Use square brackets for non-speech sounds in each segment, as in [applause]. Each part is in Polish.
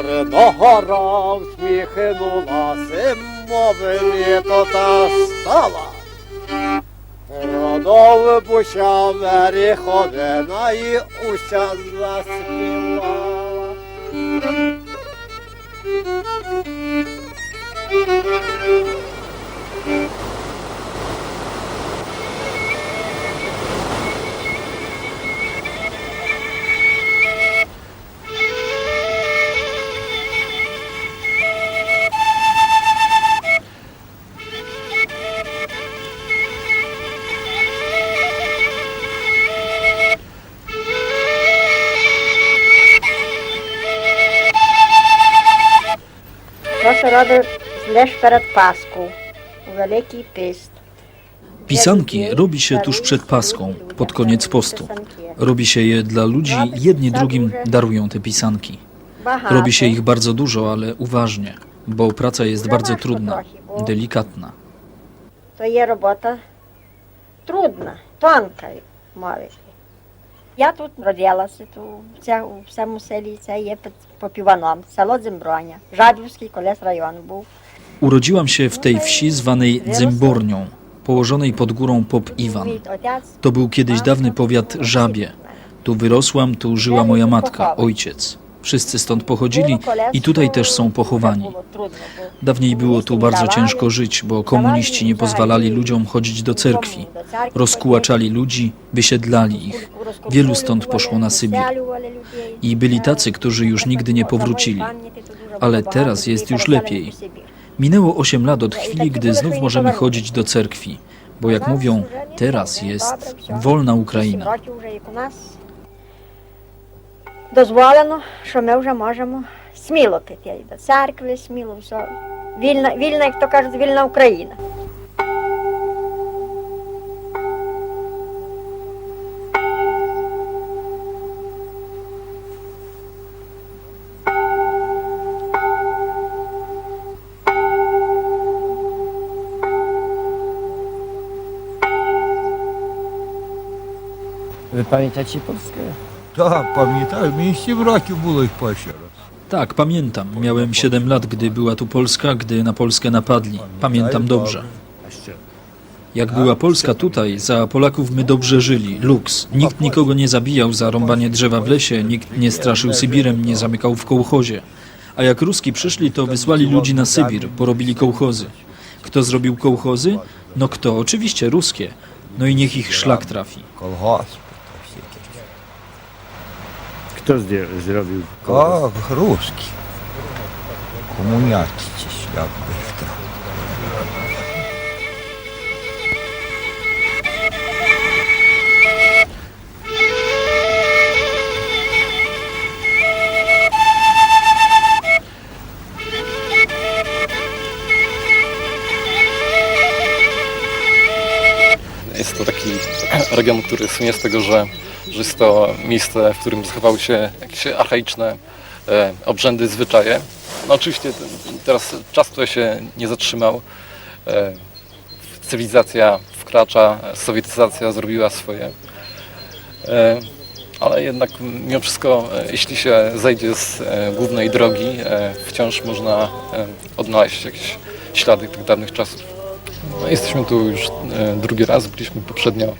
чорна гора всміхнулася, мови літо та стала. Родов буща веріховина і уся заспівала. To leż przed Paską, u Wielki Pist. Pisanki robi się tuż przed Paską, pod koniec postu. Robi się je dla ludzi, jedni drugim darują te pisanki. Robi się ich bardzo dużo, ale uważnie, bo praca jest bardzo trudna, delikatna. To є робота трудна, тонка, мовити. Я тут родилася, то це у всьому селі це є під Попіваном, село Дземброня, Жабівський колес район був. Urodziłam się w tej wsi zwanej Dzymbornią, położonej pod górą Pop Iwan. To był kiedyś dawny powiat Żabie. Tu wyrosłam, tu żyła moja matka, ojciec. Wszyscy stąd pochodzili i tutaj też są pochowani. Dawniej było tu bardzo ciężko żyć, bo komuniści nie pozwalali ludziom chodzić do cerkwi. Rozkułaczali ludzi, wysiedlali ich. Wielu stąd poszło na Sybir. I byli tacy, którzy już nigdy nie powrócili. Ale teraz jest już lepiej. Minęło 8 lat od chwili, gdy znów możemy chodzić do cerkwi, bo jak mówią, teraz jest wolna Ukraina. Років вже як у нас дозволено, що ми вже можемо сміло піти і до церкви, сміло все. Вільна, вільна, як то кажуть, вільна Україна. Pamiętacie Polskę? Tak, pamiętam. Mi 7 roku było ich pierwszy raz. Tak, pamiętam. Miałem 7 lat, gdy była tu Polska, gdy na Polskę napadli. Pamiętam dobrze. Jak była tak, Polska tutaj, za Polaków my dobrze żyli. Luks. Nikt nikogo nie zabijał za rąbanie drzewa w lesie, nikt nie straszył Sybirem, nie zamykał w kołchozie. A jak Ruski przyszli, to wysłali ludzi na Sybir, porobili kołchozy. Kto zrobił kołchozy? No kto? Oczywiście ruskie. No i niech ich szlak trafi. Kto zdję- zrobił? O, ruski. Komuniaci jakby to. Jest to taki region, który słynie z tego, że jest to miejsce, w którym zachowały się jakieś archaiczne e, obrzędy, zwyczaje. No oczywiście te- teraz czas tutaj się nie zatrzymał. E, cywilizacja wkracza, sowietyzacja zrobiła swoje. E, ale jednak mimo wszystko, jeśli się zejdzie z głównej drogi, wciąż można odnaleźć jakieś ślady tych dawnych czasów. No, jesteśmy tu już drugi raz, byliśmy poprzednio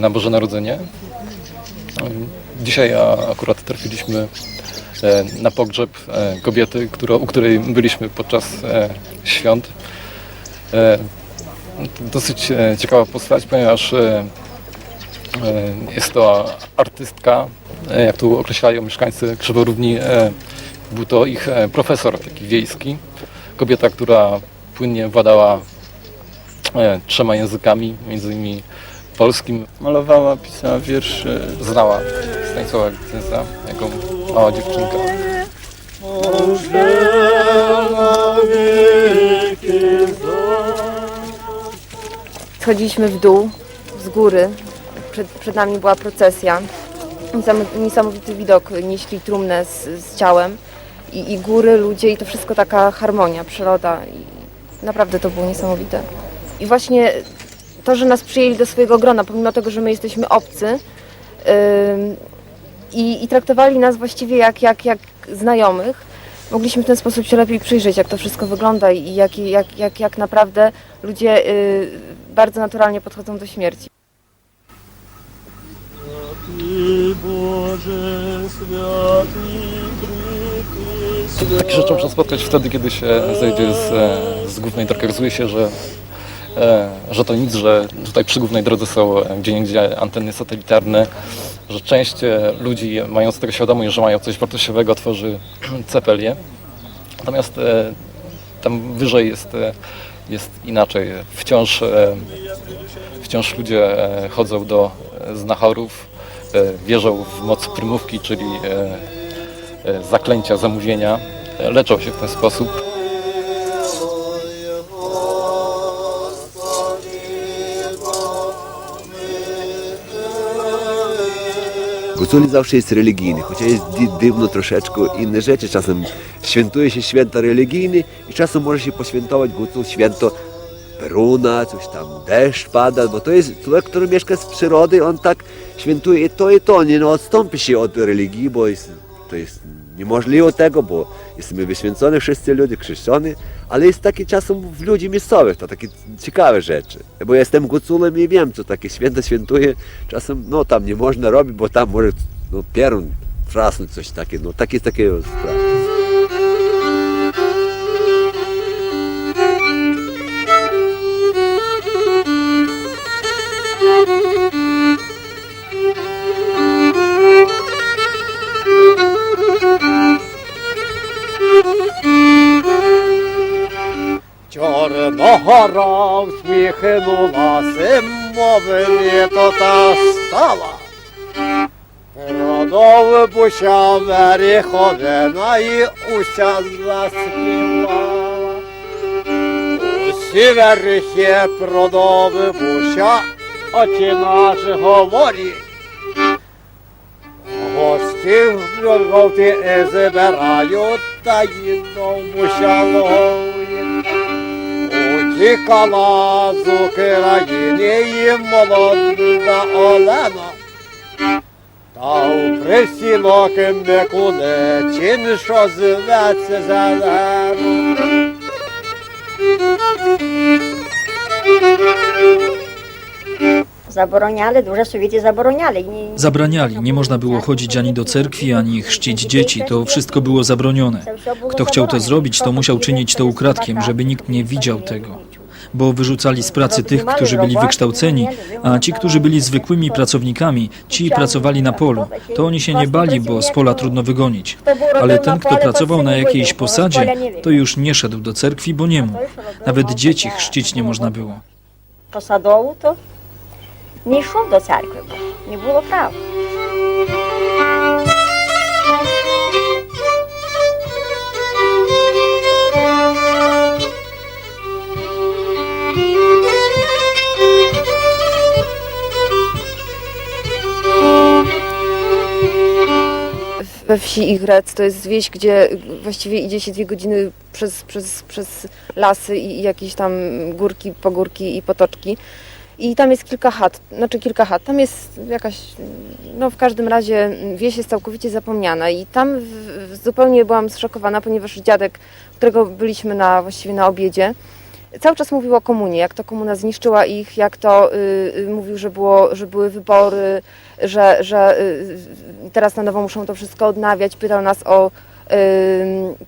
na Boże Narodzenie. E, Dzisiaj akurat trafiliśmy e, na pogrzeb e, kobiety, u której byliśmy podczas e, świąt. Dosyć ciekawa postać, ponieważ jest to artystka, jak tu określają mieszkańcy Krzyworówni, był to ich profesor taki wiejski. Kobieta, która płynnie władała trzema językami, między innymi polskim. Malowała, pisała wiersze. Znała Stanisława Witynsa jako mała dziewczynka. Schodziliśmy w dół, z góry. Przed, przed nami była procesja. Niesam- Niesamowity widok. Nieśli trumnę z, z ciałem. I, I góry, ludzie, i to wszystko taka harmonia, przyroda. I naprawdę to było niesamowite. I właśnie to, że nas przyjęli do swojego grona, pomimo tego, że my jesteśmy obcy, i, i traktowali nas właściwie jak, jak, jak znajomych, mogliśmy w ten sposób się lepiej przyjrzeć, jak to wszystko wygląda i jak, jak, jak, jak naprawdę ludzie y, bardzo naturalnie podchodzą do śmierci. Takie rzeczy można spotkać wtedy, kiedy się zejdzie z, e, z głównej drogi. Okazuje się, że, że to nic, że tutaj przy głównej drodze są e, gdzieniegdzie anteny satelitarne, że część e, ludzi mając tego świadomość, że mają coś wartościowego, tworzy [clears throat] cepelię. Natomiast e, tam wyżej jest, e, jest inaczej. Wciąż, e, wciąż ludzie e, chodzą do e, znachorów, e, wierzą w moc prymówki, czyli e, e, zaklęcia, zamówienia, e, leczą się w ten sposób. Гуцулі завжди є релігійні, хоча є ді- дивно трошечку інні rzeczy. Czasem świętuje się święta religijne i czasem może się poświętować Gucul święto Peruna, coś tam deszcz pada, bo to jest człowiek, który mieszka z przyrody, on tak świętuje i to i to, nie no, odstąpi się od religii, bo jest, to jest niemożliwe tego, bo jesteśmy wyświęceni wszyscy ludzie, chrześcijanie, ale jest takie czasem w ludzi miejscowych, to takie ciekawe rzeczy. Bo ja jestem Guculem i wiem, co takie święto świętuje, czasem no tam nie można robić, bo tam może no, pierun wrasnąć coś takiego, no takie takie sprawy. і хинула зимове то та стала. Родове буща веріховина і уся заспівала. Усі веріхи продови буща, очі наші говорять. Гостів жовті забирають та їдом буща ловить. Утікала з України і молода Олена. Та у присілок Микуличин, що зветься зелено. Забороняли, дуже совіті забороняли. Ні- Zabraniali, nie można było chodzić ani do cerkwi, ani chrzcić dzieci, to wszystko było zabronione. Це все було Kto chciał to заборонено. zrobić, to Хто musiał хотів czynić to через ukradkiem, плакат, żeby nikt nie ніхто widział не tego. bo wyrzucali z pracy tych, którzy byli wykształceni, a ci, którzy byli zwykłymi pracownikami, ci pracowali na polu. To oni się nie bali, bo z pola trudno wygonić. Ale ten, kto pracował na jakiejś posadzie, to już nie szedł do cerkwi, bo nie mógł. Nawet dzieci chrzcić nie można było. Posadowu to nie szedł do cerkwi, bo nie było prawa. We wsi Igrec to jest wieś, gdzie właściwie idzie się dwie godziny przez, przez, przez lasy i jakieś tam górki, pogórki i potoczki. I tam jest kilka chat, znaczy kilka chat. Tam jest jakaś, no w każdym razie wieś jest całkowicie zapomniana i tam w, w, zupełnie byłam zszokowana, ponieważ dziadek, którego byliśmy na, właściwie na obiedzie, cały czas mówił o komunie, jak to komuna zniszczyła ich, jak to y, y, mówił, że, było, że były wybory, że, że y, teraz na nowo muszą to wszystko odnawiać. Pytał nas o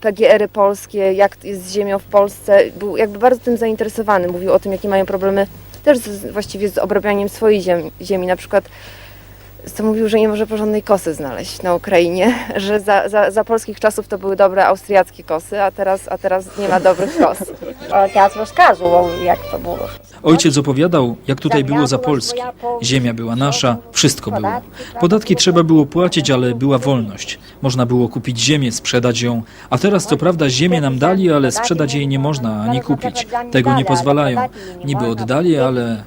PGR-y polskie, jak jest z ziemią w Polsce. Był jakby bardzo tym zainteresowany. Mówił o tym, jakie mają problemy też z, właściwie z obrabianiem swojej ziemi. ziemi. Na przykład co mówił, że nie może porządnej kosy znaleźć na Ukrainie, [laughs] że za, za, za polskich czasów to były dobre austriackie kosy, a teraz, a teraz nie ma dobrych kos. [laughs] Ojciec rozkazał, jak to było. Ojciec opowiadał, jak tutaj było za Polski. Ziemia była nasza, wszystko było. Podatki trzeba było płacić, ale była wolność. Można było kupić ziemię, sprzedać ją. A teraz co prawda ziemię nam dali, ale sprzedać jej nie można ani kupić. Tego nie pozwalają. Niby oddali, ale...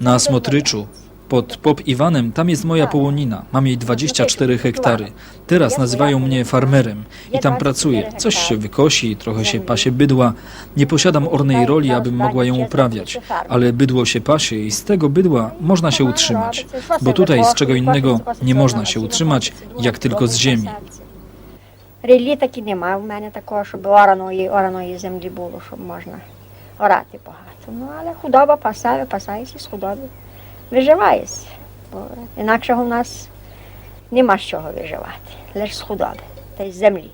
Na Smotryczu pod Pop Iwanem, tam jest moja połonina. Mam jej 24 hektary. Teraz nazywają mnie farmerem i tam pracuję. Coś się wykosi, trochę się pasie bydła. Nie posiadam ornej roli, abym mogła ją uprawiać, ale bydło się pasie i z tego bydła można się utrzymać. Bo tutaj z czego innego nie można się utrzymać, jak tylko z ziemi. Ріллі таки нема в мене такого, щоб ораної, ораної землі було, щоб можна орати багато. Ну, але худоба пасає, пасається з худоби. Виживається. Бо інакше у нас нема з чого виживати, лише з худоби та й з землі.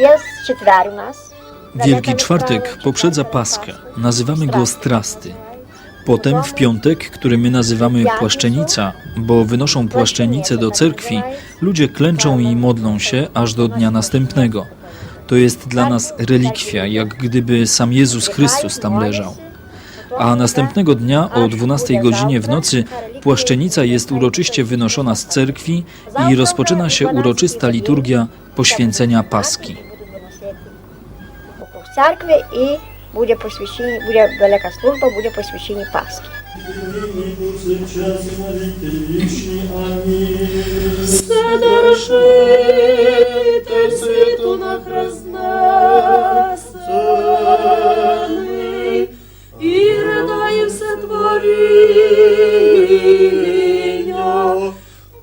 Jest четвер у нас. Wielki Czwartek poprzedza Paschę. Nazywamy go Strasty. Potem w piątek, który my nazywamy płaszczenica, bo wynoszą płaszczenice do cerkwi, ludzie klęczą i modlą się aż do dnia następnego. To jest dla nas relikwia, jak gdyby sam Jezus Chrystus tam leżał. A następnego dnia o 12 godzinie w nocy płaszczenica jest uroczyście wynoszona z cerkwi i rozpoczyna się uroczysta liturgia poświęcenia Paski. W cerkwi i буде посвящення, буде велика служба, буде посвящення Пасхи. Совершитель світу на хреснесений, і ридає все творіння,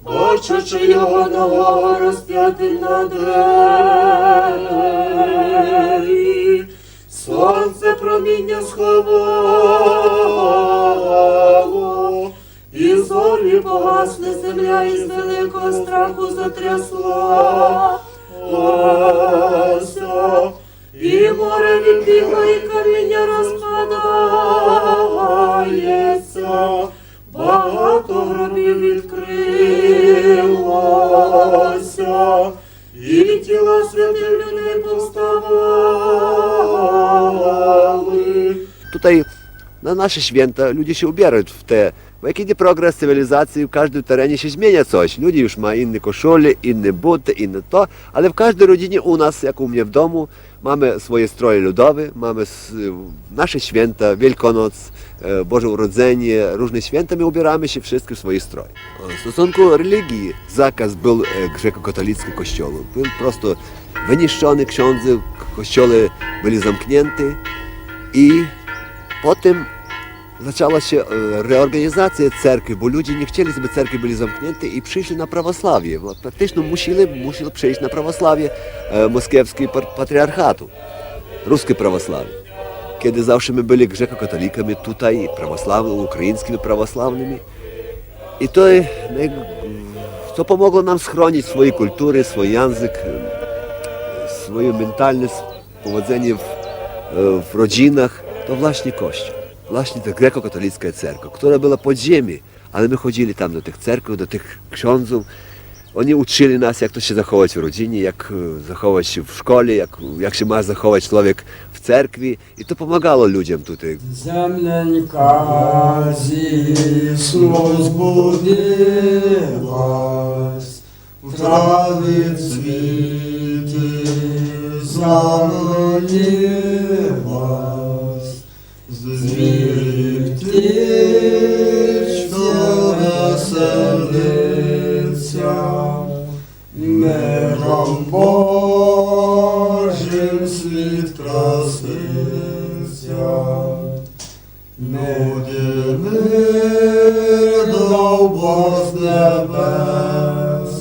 бачачи його нового розп'ятим на древі. сховай. Nasze święta ludzie się ubierają w te, bo jak idzie progres cywilizacji, w każdym terenie się zmienia coś. Ludzie już mają inne koszule, inne buty, inne to, ale w każdej rodzinie u nas, jak u mnie w domu, mamy swoje stroje ludowe, mamy nasze święta, Wielkonoc, e, Boże Urodzenie, różne święta, my ubieramy się wszyscy w swoje stroje. W stosunku religii zakaz był e, grzeko-katolicki kościołów. Był prosto wyniszczony ksiądzy, kościoły byli zamknięte i Potem zaczęła się e, reorganizacja cerkwi, bo ludzie nie chcieli, żeby cerkwie byli zamknięte i przyszli na prawosławie. Bo Praktycznie musieli, musieli przyjść na prawosławie e, moskiewskiej par- patriarchatu, ruskie prawosławie. Kiedy zawsze my byli grzeko-katolikami tutaj, prawosławnymi, ukraińskimi prawosławnymi. I to, e, naj- to pomogło nam schronić swoje kultury, swój język, e, swoje mentalne powodzenie w, e, w rodzinach, to właśnie Kościół. Właśnie ta grekokatolicka cerkiew, która była pod ziemią, ale my chodzili tam do tych cerkwi, do tych ksiądzów. Oni uczyli nas, jak to się zachować w rodzinie, jak e, zachować się w szkole, jak, jak się ma zachować człowiek w cerkwi. I to pomagało ludziom tutaj. Земленька зісну збудилась, в траві цвіти птичка веселиться, миром Божим світ краситься. Люди мир дав Бог з небес,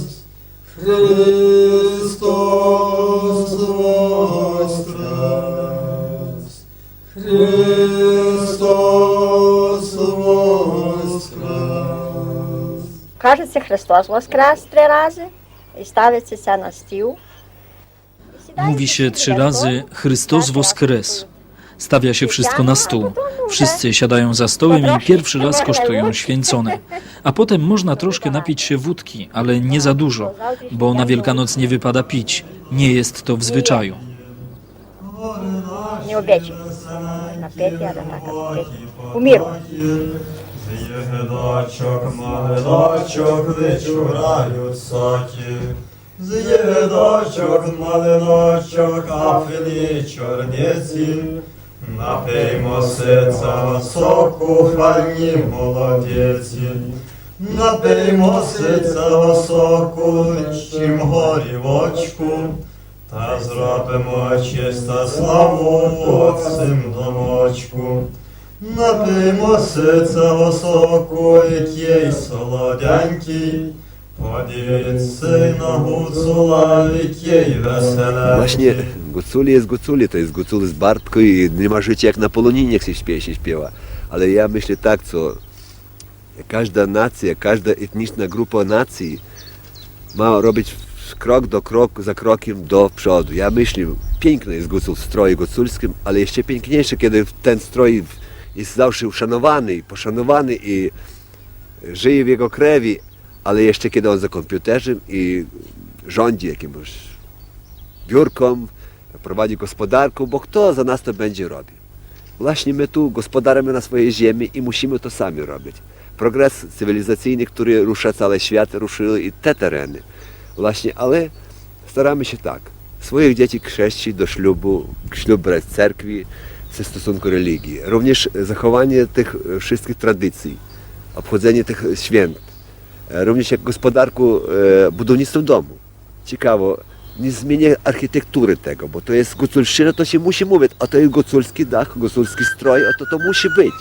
Христос Кажеться, Христос воскрес три рази і ставиться це на стіл. Mówi się trzy razy Chrystus woskres. Stawia się wszystko na stół. Wszyscy siadają za stołem i pierwszy raz kosztują święcone. A potem można troszkę napić się wódki, ale nie za dużo, bo na Wielkanoc nie wypada pić. Nie jest to w zwyczaju. Не обечі. Можна пити, але так от З'єгедачок, малиночок, дичу грають саті. З'єгедачок, малиночок, а філі чорниці. Напиймо сиця соку, хвальні молодеці. Напиймо сиця соку, чим горівочку. Та зробимо чиста славу по цим домочку. Напиймо сица соку, який солоденький. Подивіться на гуцула, який веселенький. Właśnie Guculi jest Guculi, to jest Guculi z Bartko i nie ma życia jak na Poloninie, jak się śpiewa, się śpiewa. Ale ja myślę tak, co każda nacja, każda etniczna grupa nacji ma robić krok do kroku, za krokiem do przodu. Ja myślę, piękny jest Gucul w stroju guculskim, ale jeszcze piękniejsze, kiedy ten stroj jest zawsze uszanowany, i poszanowany i żyje w jego krewi, ale jeszcze kiedy on za komputerzem i rządzi jakimś biurką, prowadzi gospodarkę, bo kto za nas to będzie robił? Właśnie my tu gospodarujemy na swojej ziemi i musimy to sami robić. Progres cywilizacyjny, który rusza cały świat, ruszyły i te tereny. Właśnie, ale staramy się tak. Swoich dzieci chrześcić do ślubu, ślub brać w cerkwi, ze stosunku religii. Również zachowanie tych e, wszystkich tradycji, obchodzenie tych święt. E, Również jak gospodarku e, budownictwem domu. Ciekawo, nie zmienię architektury tego, bo to jest guculszczyna, to się musi mówić, a to jest guculski dach, guculski stroj, a to to musi być.